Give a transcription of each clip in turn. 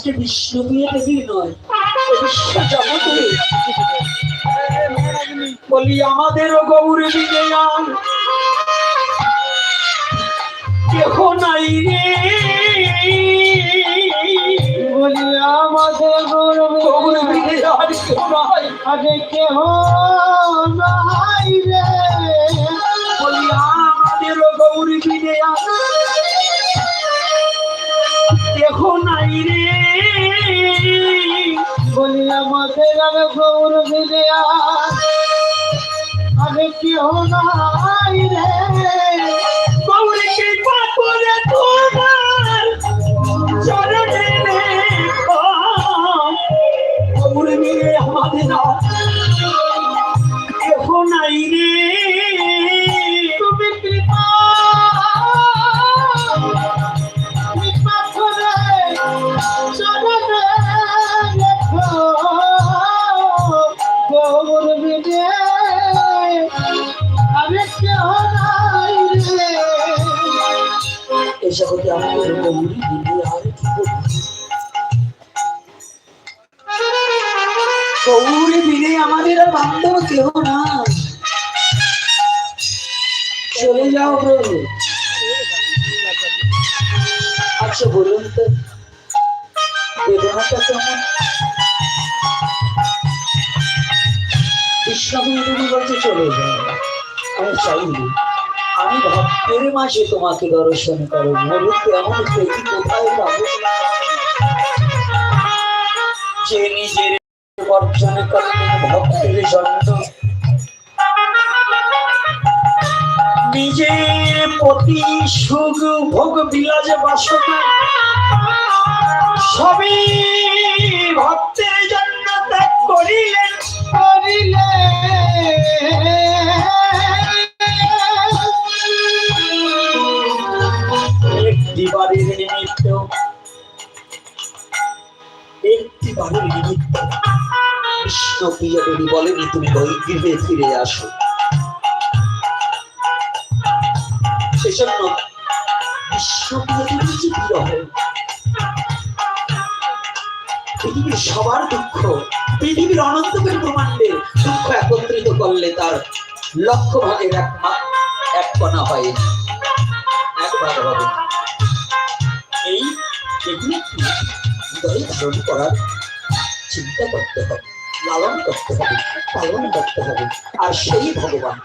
আজকে বিষ্ণুপ্রিয় দেবীর নয়। বিশ্ব জগতে বলি, আমাদেরও গৌর কেহ নাই রে। বলি, আমাদের গৌর কেহ আগে কেহ বলি আমাদের গৌর গৌরব আমি আগে কেহ নাই রে। ಸರ್ವಂ মাঝে তোমাকে দর্শন করো বলুন তো এমন কোথায় পাবো? যে নিজের করে ভক্তের জন্য। নিজের প্রতি সুখ, ভোগ বিলাজ বাসনা সবই ভক্তের জন্য ত্যাগ করিলে দেবী তুমি ফিরে আসো। সেজন্য দেবীর যে পৃথিবীর সবার দুঃখ, পৃথিবীর অনন্ত ব্রহ্মাণ্ডের দুঃখ একত্রিত করলে তার লক্ষ ভাগের এক এক কণা হয়। এক ভাগ হবে। এই এগুলো ধারণ করার চিন্তা করতে হবে। লালন করতে হবে, পালন করতে হবে, আর সেই ভগবান।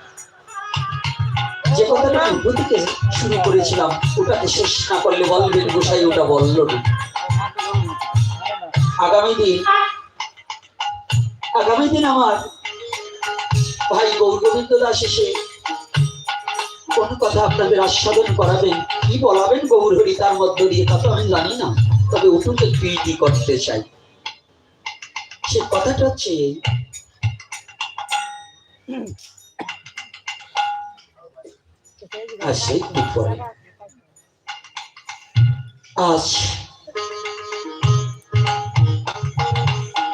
যে কথাটা থেকে শুরু করেছিলাম, ওটাকে শেষ না করলে বলবেন, গোসাই, ওটা বলল আগামী দিন আগামী দিন আমার ভাই গৌরগোবিন্দ দাস এসে কোন কথা আপনাদের আস্বাদন করাবেন, কি বলাবেন গৌরহরি তার মধ্য দিয়ে তা তো আমি জানি না, তবে উঠুকে প্রীতি করতে চাই। সে কথাটা হচ্ছে এই, আর সেই একটু আজ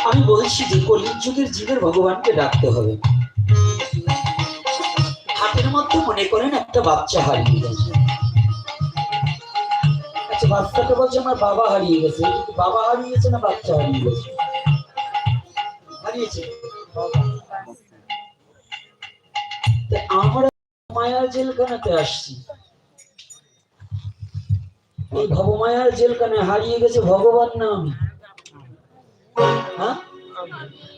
আমি বলছি যে কলির যুগের জীবের ভগবানকে ডাকতে হবে। হাতের মধ্যে মনে করেন একটা বাচ্চা হারিয়ে গেছে। আচ্ছা বাচ্চাটা বলছে আমার বাবা হারিয়ে গেছে। বাবা হারিয়ে গেছে না বাচ্চা হারিয়ে গেছে? মায়ার জেলখানাতে আসছি। এই ভবমায়ার জেলখানে হারিয়ে গেছে ভগবান না আমি হ্যাঁ?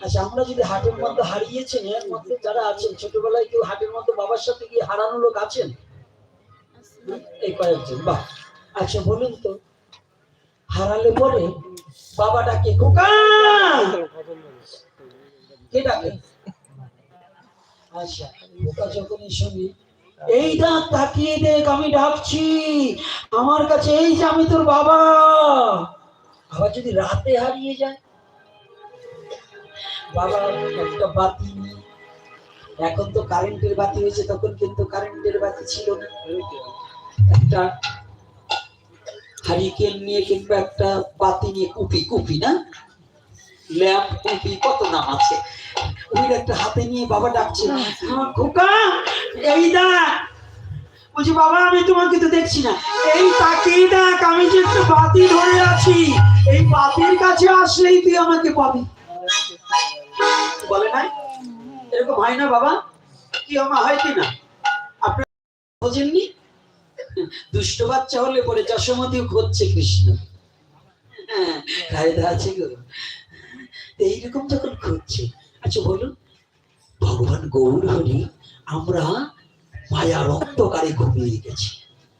আচ্ছা আমরা যদি হাটের মধ্যে হারিয়েছেন, এর মধ্যে যারা আছেন, ছোটবেলায় কেউ হাটের মধ্যে বাবার সাথে গিয়ে হারানো লোক আছেন? এই কয়েকজন, বাহ। আচ্ছা বলুন তো, হারালে পরে বাবা ডাকে খোকা! কে আচ্ছা ডাক তাকিয়ে দেখ, আমি ডাকছি। আমার কাছে এই যে আমি তোর বাবা। আবার যদি রাতে হারিয়ে যায়, বাবা, একটা বাতি এখন তো কারেন্টের বাতি হয়েছে, তখন কিন্তু কারেন্টের বাতি ছিল না। একটা হারিকেন নিয়ে কিংবা একটা বাতি নিয়ে কুপি কুপি না? কত নাম আছে? ওই একটা হাতে নিয়ে বাবা ডাকছে "হ্যাঁ, খোকা এই বলছি বাবা আমি তোমাকে তো দেখছি না। এই দেখ আমি যে বাতি ধরে আছি। এই বাতির কাছে আসলেই তুই আমাকে পাবি। বলে নাই? এরকম হয় না বাবা। কি আমার হয় কি না? আপনার বোঝেননি? দুষ্ট বাচ্চা হলে পরে যশোমতি খুঁজছে কৃষ্ণ। হ্যাঁ কায়দা আছে গো। এইরকম যখন খুঁজছে আচ্ছা বলুন ভগবান গৌর হরি আমরা মায়ার অন্ধকারে ঘুমিয়ে গেছি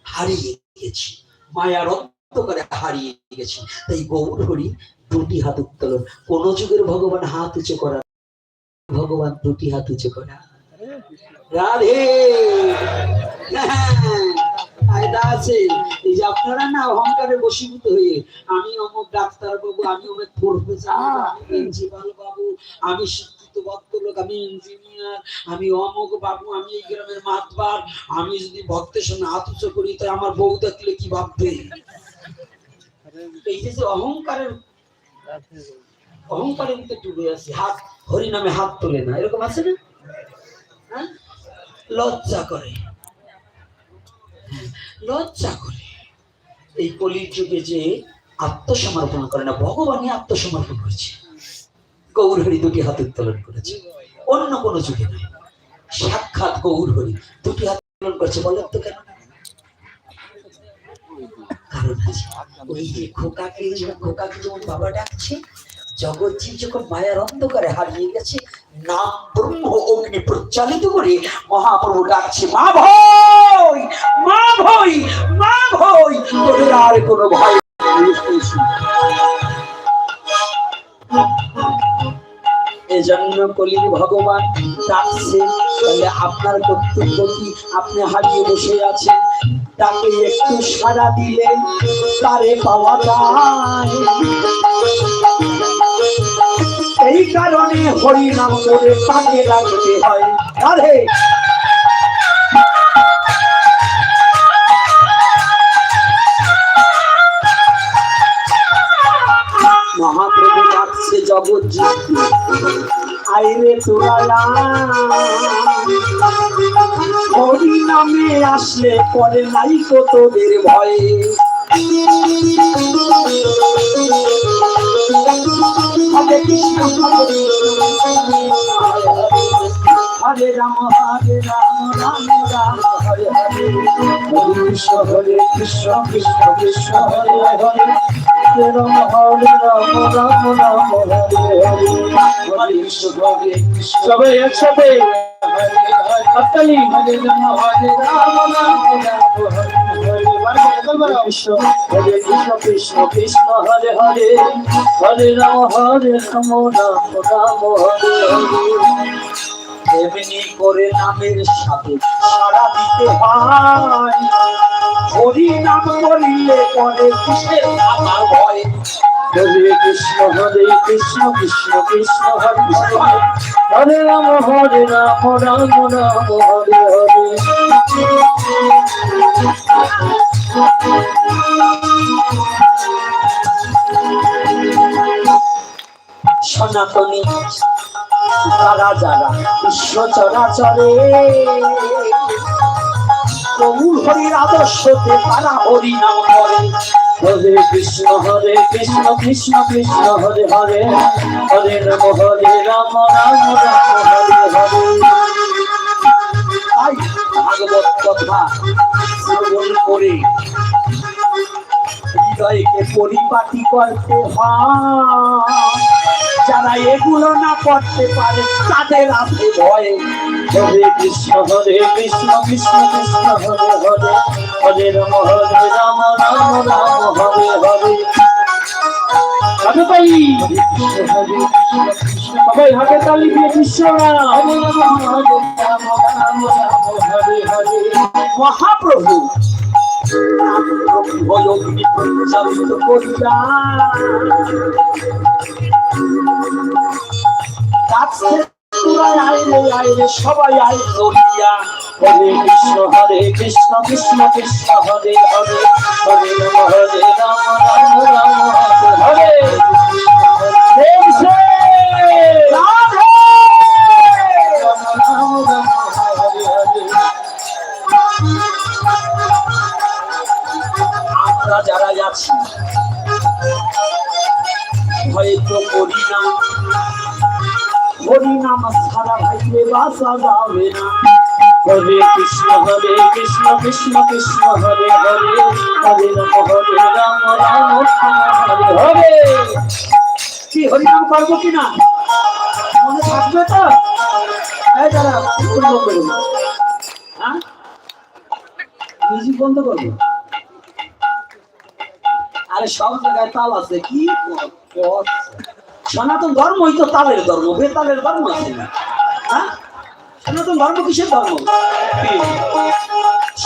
হারিয়ে গেছি মায়ার অন্ধকারে হারিয়ে গেছি। তাই গৌর হরি দুটি হাত উত্তোলন কোন যুগের ভগবান হাত উঁচু করা ভগবান দুটি হাত উঁচু করা। রাধে! হ্যাঁ, আছে। এই যে আপনারা না অহংকারে বশীভূত হয়ে আমি অমুক ডাক্তার বাবু আমি অমুক প্রফেসর আমি প্রিন্সিপাল বাবু আমি শিক্ষিত ভদ্রলোক আমি ইঞ্জিনিয়ার আমি অমুক বাবু আমি এই গ্রামের মাতবার আমি যদি ভক্তের সঙ্গে হাত উঁচু করি তাই আমার বউ দেখলে কি ভাববে? এই যে অহংকারের অহংকারের ভিতরে ডুবে আছে হাত হরি নামে হাত তোলে না এরকম আছে না? হ্যাঁ? লজ্জা করে। লজ্জা করে। এই কলির যুগে যে আত্মসমর্পণ করে না, ভগবানই আত্মসমর্পণ করেছে। গৌর হরি দুটি হাত উত্তোলন করেছে। অন্য কোনো যুগে নয়। সাক্ষাৎ গৌর হরি দুটি হাত উত্তোলন করেছে, বলেন তো কেন? কারণ আছে, ওই যে খোকাকে খোকাকে যেমন বাবা ডাকছে জগৎজীব যখন মায়ার অন্ধকারে হারিয়ে গেছে নাম ব্রহ্ম অগ্নি প্রজ্বালিত করে মহাপ্রভু ডাকছে, মা ভয়! মা ভয়! মা ভয়! তোদের আর কোনো ভয় এজন্য কলির ভগবান ডাকছে, তাহলে আপনার কর্তব্য কি? আপনি হারিয়ে বসে আছেন। তাকে একটু সাড়া দিলে তারে পাওয়া যায়। এই কারণে হরি নাম করে তাকে রাখতে হয়। রাধে। মহাপ্রভু ডাকছে জগৎ আইরে তোরা হরি নামে আসলে পরে নাই তোদের ভয়ে। হরে রাম হরে রাম রাম রাম হরে। হরে কৃষ্ণ হরে কৃষ্ণ কৃষ্ণ কৃষ্ণ, হরে হরে। রাম রাম রাম হরে হরে সবাই একসাথে হাততালি হরে রাম হরে রাম কৃষ্ণ কৃষ্ণ কৃষ্ণ হরে হরে হরে রাম হরে রাম রাম রাম হরে এমনি করে নামের সাথে সারা দিতে হয়। হরি নাম করিলে পরে কিসের আমার ভয়। হরে কৃষ্ণ হরে কৃষ্ণ কৃষ্ণ কৃষ্ণ, হরে হরে হরে রাম হরে রাম রাম রাম, হরে হরে। সনাতনী তারা যারা বিশ্ব চরাচরে প্রভুর হরির আদর্শতে তারা হরি নাম করে হরে কৃষ্ণ হরে কৃষ্ণ কৃষ্ণ কৃষ্ণ, হরে হরে হরে রাম হরে রাম রাম রাম, হরে হরে। তাই ভাগবত কথা শ্রবণ করে হৃদয়কে পরিপাটি করতে হয়। যারা এগুলো না করতে পারে তাদের আছে ভয়। হরে কৃষ্ণ হরে কৃষ্ণ কৃষ্ণ কৃষ্ণ হরে হরে। হরে রাম হরে রাম রাম রাম হরে হরে। সবাই হাতে তালি দিয়ে বিশ্বনাথ মহাপ্রভু ভয়গ্নি সবাই আই করিয়া হরে কৃষ্ণ হরে কৃষ্ণ কৃষ্ণ কৃষ্ণ হরে হরে হরে রাম হরে রাম রাম রাম হরে হরে আমরা যারা আছি হয়তো করি না। হরিনাম সারা ভাইরে বাসা যাবে না। হরে কৃষ্ণ হরে কৃষ্ণ কৃষ্ণ কৃষ্ণ, হরে হরে। হরে রাম হরে রাম রাম, হরে হরে। কি, হরিনাম করব কিনা মনে থাকবে তো? এই দাঁড়া বন্ধ করব হ্যাঁ? বন্ধ করব? আরে সব জায়গায় তাল আছে, কি? সনাতন ধর্মই তো তালের ধর্ম বেতালের ধর্ম আছে না। হ্যাঁ? সনাতন ধর্ম কিসের ধর্ম?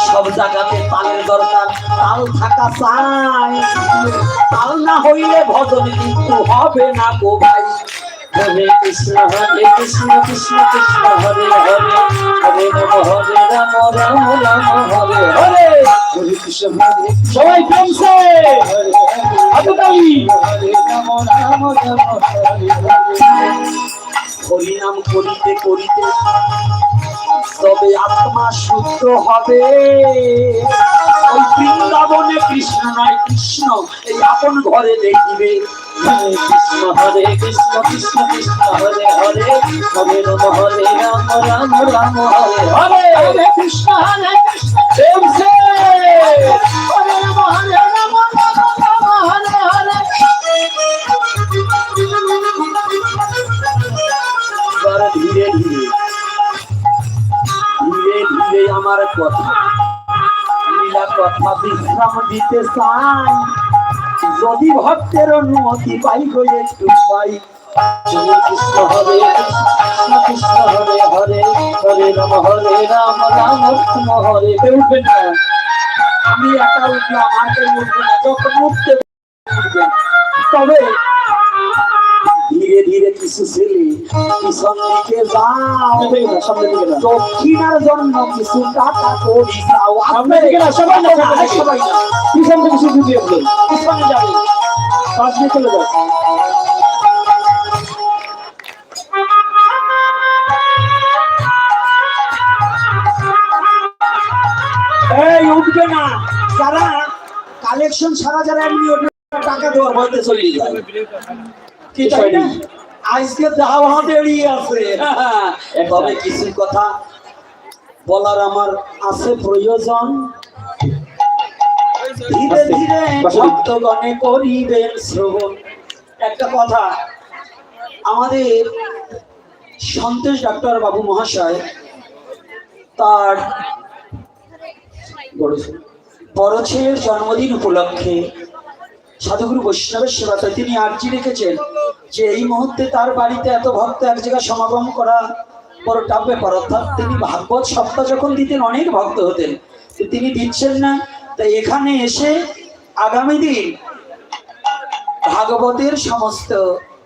সব জায়গাতে তালের দরকার, তাল থাকা চাই। তাল না হইলে ভজন কিন্তু হবে না গো ভাই। হরে কৃষ্ণ হরে কৃষ্ণ কৃষ্ণ কৃষ্ণ হরে হরে হরে রাম হরে রাম রাম রাম হরে হরে। হরে কৃষ্ণ হরে সবাই কমছে হরে হাততালি। হরে রাম রাম রাম হরে হরে। হরিনাম করিতে করিতে তবে আত্মা শুদ্ধ হবে। ওই বৃন্দাবনে কৃষ্ণ নয় কৃষ্ণ। এই আপন ঘরে দেখিবে। হরে কৃষ্ণ হরে কৃষ্ণ কৃষ্ণ কৃষ্ণ হরে হরে। হরে রাম হরে রাম রাম রাম হরে হরে। হরে কৃষ্ণ হরে কৃষ্ণ হরে রাম হরে রাম রাম রাম হরে হরে। ধীরে ধীরে ধীরে ধীরে আমার কথা কথা বিশ্রাম দিতে চাই। যদি ভক্তের অনুমতি পাই গো একটু পাই হরে কৃষ্ণ হরে কৃষ্ণ কৃষ্ণ হরে হরে হরে রাম হরে রাম রাম রাম হরে। কেউ না আমি একা উঠলাম আর উঠবে না যখন উঠতে তবে ধীরে ধীরে কিছু ছেলে পিছন দিকে যাও দক্ষিণার জন্য কিছু টাকা করি যাও সামনে দিকে না সবাই না সবাই না পিছন থেকে শুধু দিয়ে পিছনে যাবে পাশ দিয়ে চলে যাও। এই উঠবে না। যারা কালেকশন ছাড়া যারা এমনি টাকা দেওয়ার ভয়তে চলে যায়। কি তাই না? আজকে দেওয়া দেরি আছে। তবে কিছু কথা বলার আমার আছে প্রয়োজন। ধীরে ধীরে ভক্তগণে করিবেন শ্রবণ। একটা কথা আমাদের সন্তোষ ডাক্তার বাবু মহাশয় তার বড় বড় ছেলের জন্মদিন উপলক্ষে সাধুগুরু বৈষ্ণবের সেবাতে তিনি আর্জি রেখেছেন। যে এই মুহূর্তে তার বাড়িতে এত ভক্ত এক জায়গায় সমাগম করা বড় টাপ ব্যাপার অর্থাৎ তিনি ভাগবত সপ্তাহ যখন দিতেন, অনেক ভক্ত হতেন তিনি দিচ্ছেন না। তাই এখানে এসে আগামী দিন ভাগবতের সমস্ত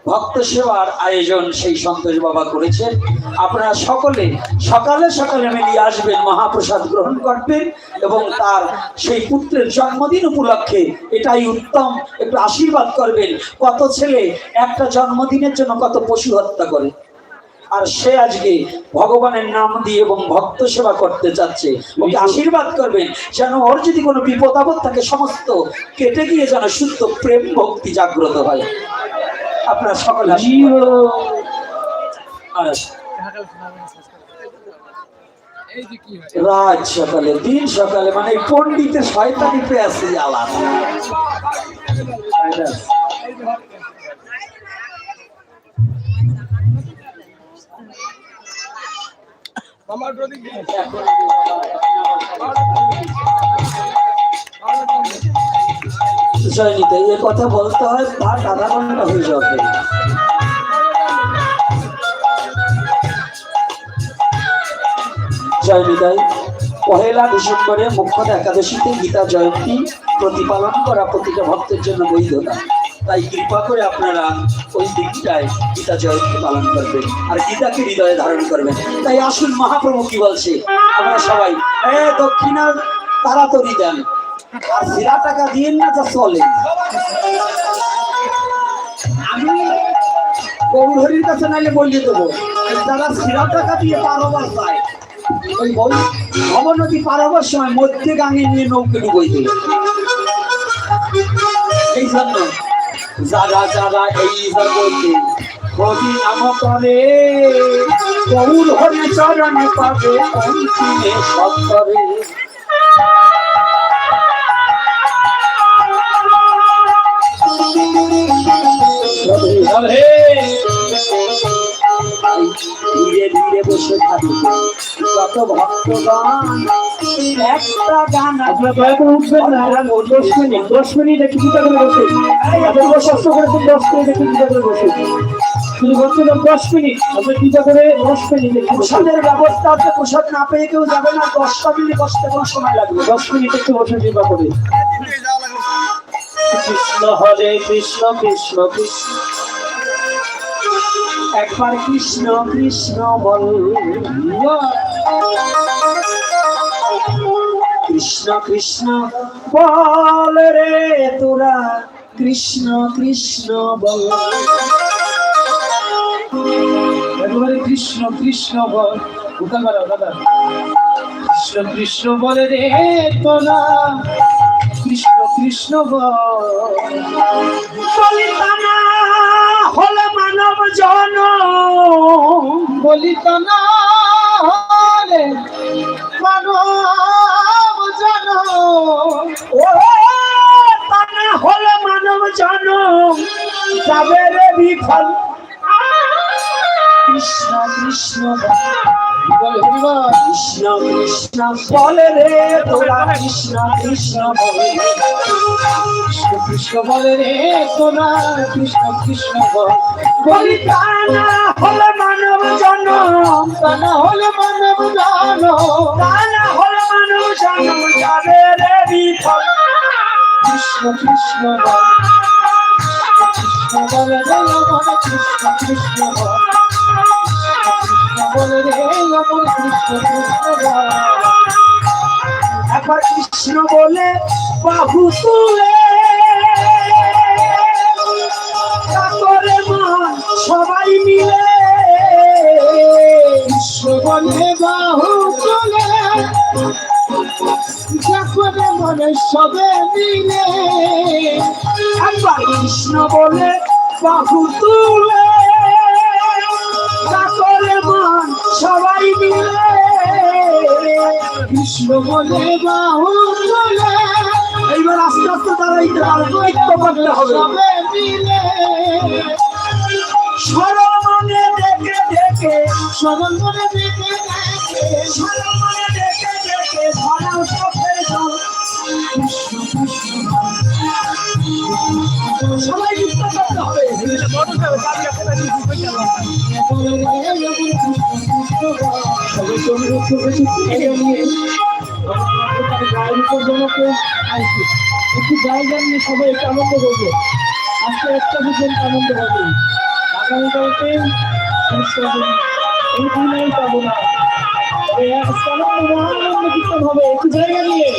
ভক্ত সেবার আয়োজন সেই সন্তোষ বাবা করেছেন। আপনারা সকলে সকালে সকালে মিলিয়ে আসবেন মহাপ্রসাদ গ্রহণ করবেন এবং তার সেই পুত্রের জন্মদিন উপলক্ষে এটাই উত্তম একটু আশীর্বাদ করবেন। কত ছেলে একটা জন্মদিনের জন্য কত পশু হত্যা করে। আর সে আজকে ভগবানের নাম দিয়ে এবং ভক্ত সেবা করতে চাচ্ছে। ওকে আশীর্বাদ করবেন যেন ওর যদি কোনো বিপদ আপদ থাকে সমস্ত কেটে গিয়ে যেন শুদ্ধ প্রেম ভক্তি জাগ্রত হয়। আপনার সকলে রাত সকালে দিন সকালে মানে এই পণ্ডিতের শয়তানি পেয়েছে আলাদা। জয়নিতে এ কথা বলতে হয় ভাট আধা ঘণ্টা হয়ে যাবে। জয় বিদায় পহেলা ডিসেম্বরে মুখ্যত একাদশীতে গীতা জয়ন্তী প্রতিপালন করা প্রতিটা ভক্তের জন্য বৈধতা তাই কৃপা করে আপনারা ওই দিনটায় গীতা জয়ন্তী পালন করবেন আর গীতাকে হৃদয়ে ধারণ করবেন। তাই আসুন মহাপ্রভু কি বলছে? আমরা সবাই দক্ষিণার তাড়াতাড়ি দেন। আর সিরা টাকা দিয়ে না যা চলে। আমি গৌরহরির কাছে নাইলে বলিয়ে দেবো, যারা সিরা টাকা দিয়ে পারোবার পায়, ওই বই অবনতি পারাবার সময় মধ্যে গাঙে নিয়ে নৌকে ডুবই দিল। এই জন্য যারা যারা এই জগতে চরণে পাবে সব ধীরে ধীরে বসে থাকি। কত ভক্তগান একটা গান আপনার দয়া করে উঠবেন না দশ মিনিট দশ মিনিট একটু চিন্তা করে বসে। আপনার কষ্ট করে দশ মিনিট একটু চিন্তা করে বসে। শুধু দশ মিনিট আপনি চিন্তা করে দশ মিনিট। প্রসাদের ব্যবস্থা আছে প্রসাদ না পেয়ে কেউ যাবে না। দশটা মিনিট বসতে কোনো সময় লাগবে দশ মিনিট একটু বসে চিন্তা করে। কৃষ্ণ হরে কৃষ্ণ কৃষ্ণ কৃষ্ণ। একবার কৃষ্ণ কৃষ্ণ বল। কৃষ্ণ কৃষ্ণ বল রে তোরা, কৃষ্ণ কৃষ্ণ বল। একেবারে কৃষ্ণ কৃষ্ণ বল। উঠাল মারা দাদা কৃষ্ণ কৃষ্ণ বলে রে তোলা কৃষ্ণ কৃষ্ণ বল। হলে মানব জন বলিত তো না মানব জন ও তানা হলে মানব জন যাবে বিফল। কৃষ্ণ কৃষ্ণ, বল কৃষ্ণ কৃষ্ণ, বলে রে, তোরা কৃষ্ণ কৃষ্ণ, বলে কৃষ্ণ কৃষ্ণ, বলে রে তোলা কৃষ্ণ কৃষ্ণ, বল তানা হলে মানব জন তা না হলে মানব জন তানা হলে মানব জন যাবে রে বিফল। কৃষ্ণ কৃষ্ণ কৃষ্ণ বলে রে কৃষ্ণ কৃষ্ণ, বল একবার কৃষ্ণ বলে, বাহু তুলে। তারপরে মন সবাই মিলে বলে বাহু যখন মনে সবে মিলে, একবার কৃষ্ণ বলে, বাহু তুলে। তারপরে মন সবাই মিলে। কৃষ্ণ বলে এইবার আস্তে আস্তে দাঁড়াইতে পারব একটু করতে হবে। সবে মিলে। দেখে দেখে সবল মনে দেখে দেখে সরমনে দেখে দেখে ধরাও চোখের জল। সবাই যুক্ত করতে হবে। একটু জায়গা নিয়ে সবাই একটু আনন্দ করবে আজকে একটা পর্যন্ত আনন্দ হবে আগামীকালকে এই পাবো না মহানন্দ কীর্তন হবে একটু জায়গা নিয়ে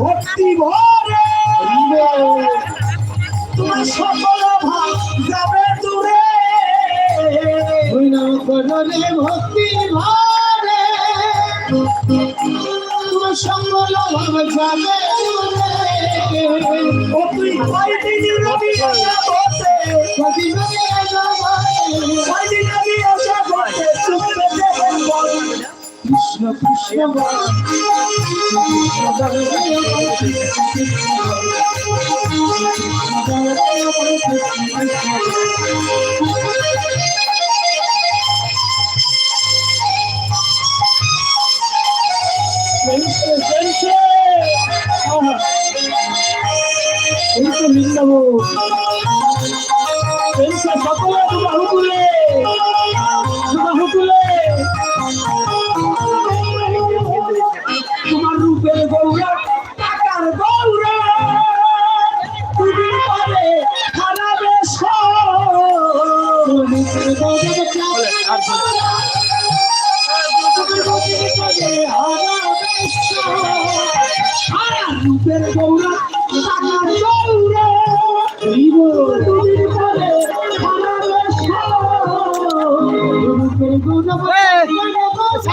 ভক্তি ভরে তোমার সকল ভাব দূরে ভক্তি ভরে তোমার সঙ্গল ভাবে যাবে ও তুই কয়দিন রবি আসা বসে কয়দিন রবি আসা বসে চুপে দেখেন বল কৃষ্ণ কৃষ্ণ বল এই সকলকে নিয়ে যাব। সকলে বাহুকুলে বাহুকুলে তোমার রূপের গৌরা টাকার গৌরা। তুমি পারে খারাপে হারা গৌরা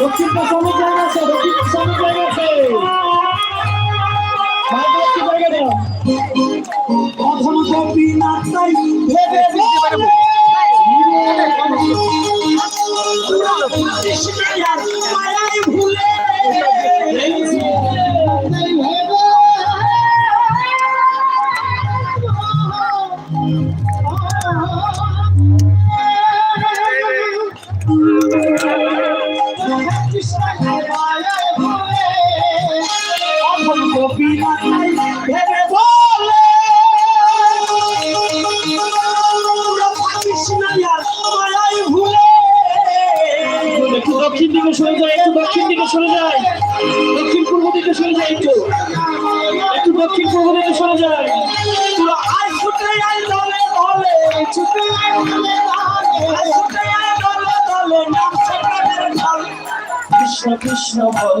দক্ষিণ পশ্চিম কৃষ্ণ বল।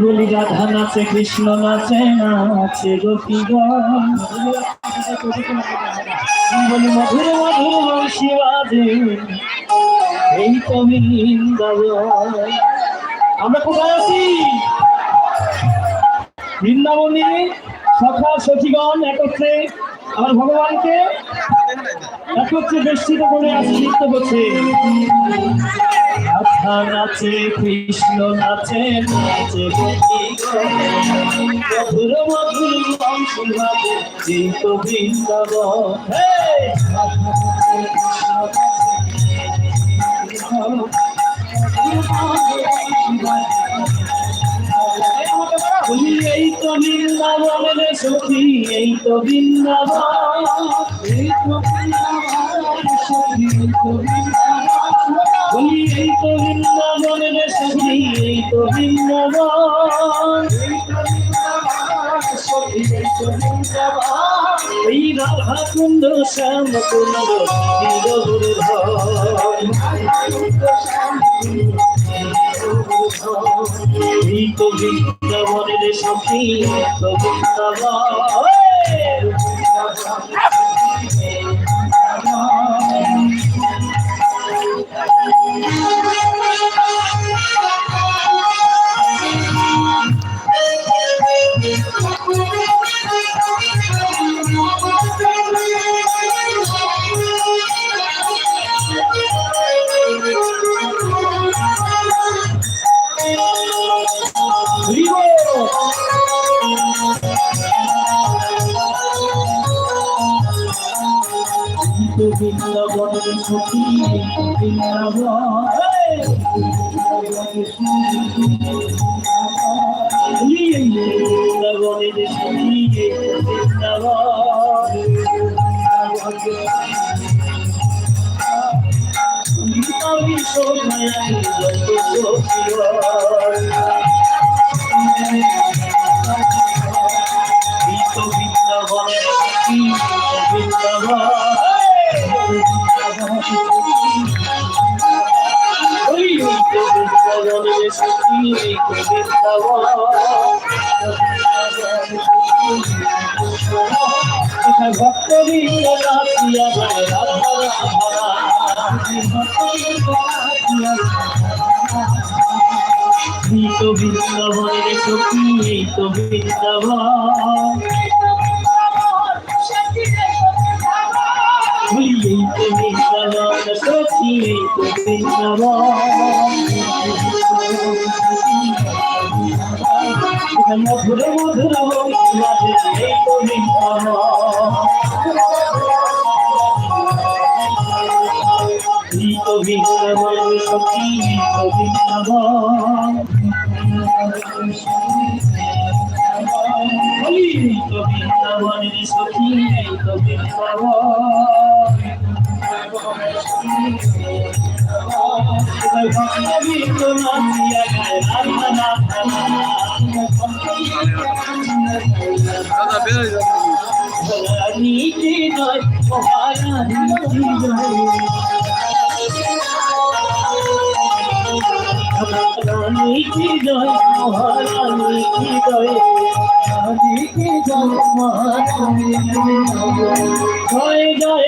বলি রাধা নাচে কৃষ্ণ নাচে নাচে গোপীগণ বলি মধুর মধুর বংশী এই তো আমরা কোথায় আছি। বৃন্দাবনে সখা সখীগণ একত্রে আর ভগবানকে একত্রে বেষ্টিত করে আজ নৃত্য করছে রাধা নাচে কৃষ্ণ নাচে নাচে মধুর মধুর বৃন্দাব হে রাধা নাচে কৃষ্ণ নাচে বৃন্দাবন রে সখী এই তো বৃন্দাবন এই তো বৃন্দাবন সখী এই তো বৃন্দাবন এই তো বৃন্দাবন রাধা কুন্দ শ্যাম কুন্দ এই তো বৃন্দ নবী নবী এই তো বিদ্যাভয় রে সখী এই তো বিদ্যাভয় হরি কি জয় হরি কি জয় হরি কি জয় মহারানী জয় জয়